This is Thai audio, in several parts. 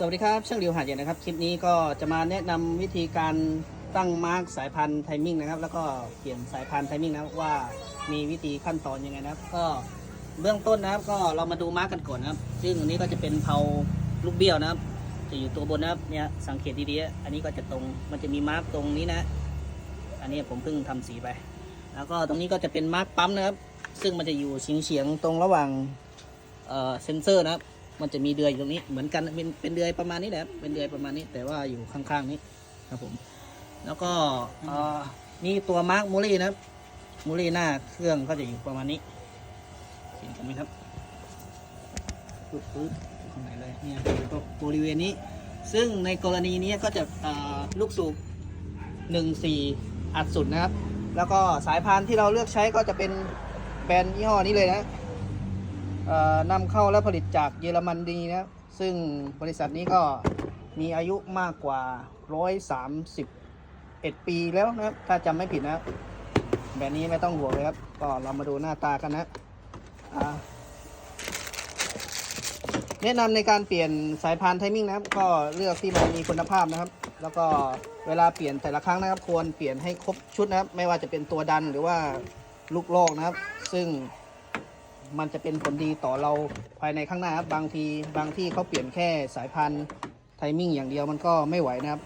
สวัสดีครับช่างเดียวหาดใหญ่นะครับ คลิปนี้ก็จะมาแนะนำวิธีการตั้งมาร์กสายพันธุ์ไทมิ่งนะครับ แล้วก็เปลี่ยนสายพันธุ์ไทมิ่งนะว่ามีวิธีขั้นตอนยังไงนะครับ ก็เบื้องต้นนะครับ ก็เรามาดูมาร์กกันก่อนนะครับ ซึ่งอันนี้ก็จะเป็นเผาลูกเบี้ยวนะครับ จะอยู่ตัวบนนะครับเนี่ยสังเกตดีๆอันนี้ก็จะตรงมันจะมีมาร์กตรงนี้นะ อันนี้ผมเพิ่งทำสีไป แล้วก็ตรงนี้ก็จะเป็นมาร์กปั๊มนะครับ ซึ่งมันจะอยู่เฉียงๆตรงระหว่างเอ่อเซนเซอร์นะครับ มันจะมีเดือยอยู่ตรงนี้เหมือนกันเป็นเป็นเดือยประมาณนี้แหละเป็นเดือยประมาณนี้ แต่ว่าอยู่ข้างๆนี้ครับผม แล้วก็นี่ตัวมาร์กมูลี่นะครับมูลี่หน้าเครื่องก็จะอยู่ประมาณนี้เห็นกันไหมครับปึ๊บปึ๊บข้างไหนเลยเนี่ยอยู่ตรงบริเวณนี้ ซึ่งในกรณีนี้ก็จะลูกสูบหนึ่งสี่อัดสุดนะครับ แล้วก็สายพานที่เราเลือกใช้ก็จะเป็นแบรนด์ยี่ห้อนี้เลยนะ นำเข้าและผลิตจากเยอรมนีนะซึ่งบริษัทนี้ก็มีอายุมากกว่า 131 ปีแล้วนะครับถ้าจำไม่ผิดนะแบบนี้ไม่ต้องห่วงเลยครับ ก็เรามาดูหน้าตากันนะแนะนำในการเปลี่ยนสายพานไทมิ่งนะครับ ก็เลือกที่มันมีคุณภาพนะครับ แล้วก็เวลาเปลี่ยนแต่ละครั้งนะครับ ควรเปลี่ยนให้ครบชุดนะครับ ไม่ว่าจะเป็นตัวดันหรือว่าลูกโลกนะครับ ซึ่ง มันจะเป็นผลดีต่อเราภายในข้างหน้าครับบางทีบางที่เขาเปลี่ยนแค่สายพันธุ์ไทมิ่งอย่างเดียวมันก็ไม่ไหวนะครับ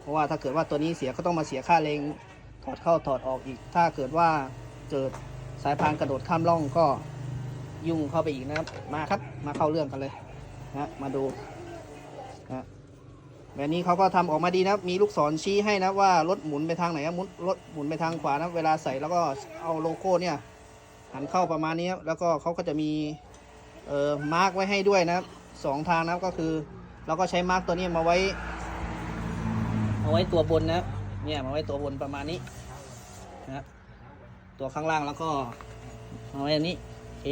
เพราะว่าถ้าเกิดว่าตัวนี้เสียก็ต้องมาเสียค่าเลงถอดเข้าถอดออกอีก ถ้าเกิดว่าเกิดสายพานกระโดดข้ามร่องก็ยุ่งเข้าไปอีกนะครับ มาครับมาเข้าเรื่องกันเลยนะมาดูนะแบบนี้เขาก็ทำออกมาดีนะครับ มีลูกศรชี้ให้นะว่ารถหมุนไปทางไหนครับหมุนรถหมุนไปทางขวานะเวลาใส่แล้วก็เอาโลโก้เนี่ย หันเข้าประมาณนี้ครับแล้วก็เขาก็จะมีเอ่อมาร์กไว้ให้ด้วยนะครับสองทางนะครับก็คือเราก็ใช้มาร์กตัวนี้มาไว้มาไว้ตัวบนนะเนี่ยมาไว้ตัวบนประมาณนี้นะตัวข้างล่างแล้วก็มาไว้อันนี้โอเค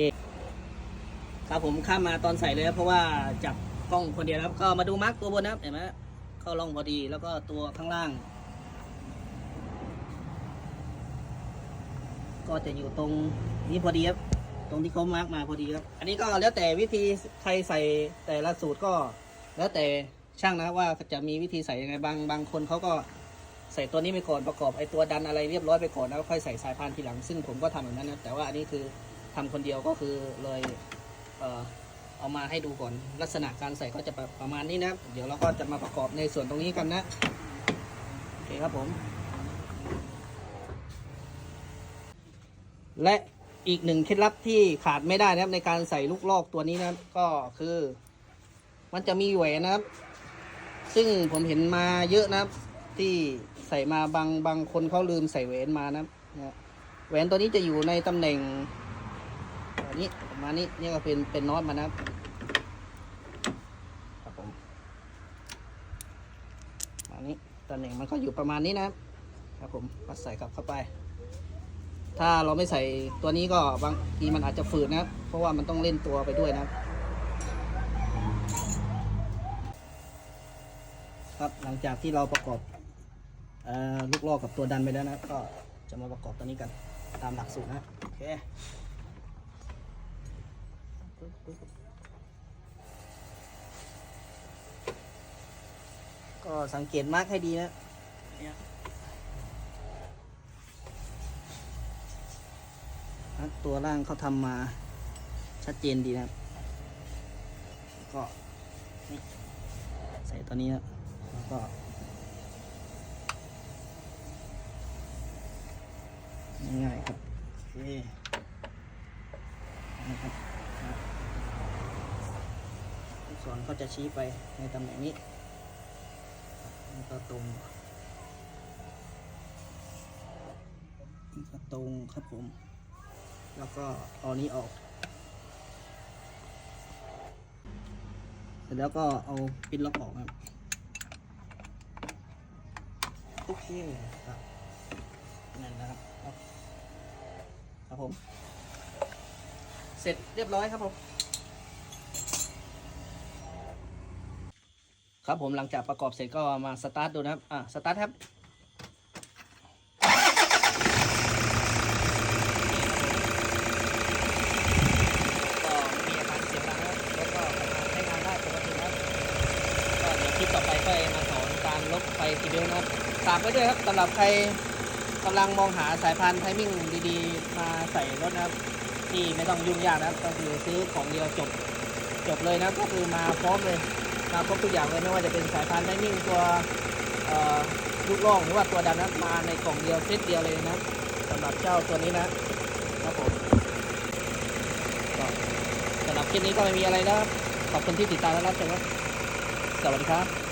ครับผมข้ามมาตอนใส่เลยเพราะว่าจับกล้องคนเดียวนะครับก็มาดูมาร์กตัวบนนะครับเห็นไหมเข้าร่องพอดีแล้วก็ตัวข้างล่าง ก็จะอยู่ตรง นี้พอดีครับ ตรงที่เขามาร์กมาพอดีครับ อันนี้ก็แล้วแต่วิธีใครใส่แต่ละสูตรก็ แล้วแต่ช่างนะว่าจะมีวิธีใส่ยังไงบางบางคนเขาก็ใส่ตัวนี้ไปก่อนประกอบไอตัวดันอะไรเรียบร้อยไปก่อนแล้วค่อยใส่สายพานทีหลัง ซึ่งผมก็ทำแบบนั้นนะแต่ว่าอันนี้คือทำคนเดียวก็คือเลยเออเอามาให้ดูก่อนลักษณะการใส่ก็จะประมาณนี้นะเดี๋ยวเราก็จะมาประกอบในส่วนตรงนี้กันนะโอเคครับผม และ อีกหนึ่งเคล็ดลับที่ขาดไม่ได้นะครับ ในการใส่ลูกลอกตัวนี้นะครับ ก็คือ มันจะมีแหวนนะครับ ซึ่งผมเห็นมาเยอะนะครับ ที่ใส่มาบางบางคนเขาลืมใส่แหวนมานะครับนะแหวนตัวนี้จะอยู่ในตำแหน่งแบบนี้ประมาณนี้นี่ก็เป็นเป็นน็อตมานะครับครับผมอันนี้ตำแหน่งมันก็อยู่ประมาณนี้นะครับครับผมก็ใส่กลับเข้าไป ถ้าเราไม่ใส่ตัวนี้ก็บางทีมันอาจจะฝืดนะครับ เพราะว่ามันต้องเล่นตัวไปด้วยนะครับ ครับหลังจากที่เราประกอบออลูกลอกกับตัวดันไปแล้วนะก็จะมาประกอบตัวนี้กันตามหลักสูตรนะโอเคก็สังเกตมากให้ดีนะเนี่ย นะ ตัวล่างเขาทำมาชัดเจนดีนะครับ ก็ใส่ตัวนี้นะแล้วก็ง่ายๆครับโอเคนะครับนะลูกศรก็จะชี้ไปในตำแหน่งนี้แล้วก็ตรงนี่ก็ตรงครับผม แล้วก็เอานี้ออก เสร็จแล้วก็เอาปิ้นล็อกออกครับ โอเคครับนั่นนะครับครับ ครับผม เสร็จเรียบร้อยครับผม ครับผมหลังจากประกอบเสร็จก็มาสตาร์ทดูนะครับ อะ สตาร์ทครับ ก็ไม่มีอาการเสียงดังนะครับแล้วก็ทำงานใช้งานได้ปกตินะครับ ต่อไปก็มาสอน การลบไฟทีเดียวนะครับฝากไว้ด้วยครับสำหรับใครกำลังมองหาสายพานไทมิ่งดีๆ มาใส่รถนะครับ ที่ไม่ต้องยุ่งยากนะครับ ก็คือซื้อของเดียวจบจบเลยนะก็คือมาพร้อมเลยมาครบทุกอย่างเลยไม่ว่าจะเป็นสายพานไทมิ่งตัวลูกล่องหรือว่าตัวดันนะครับมาในกล่องเดียวเซตเดียวเลยนะสำหรับเจ้าตัวนี้นะครับผมสำหรับคลิปนี้ก็ไม่มีอะไรนะครับขอบคุณที่ติดตามและรับชมครับสวัสดีครับ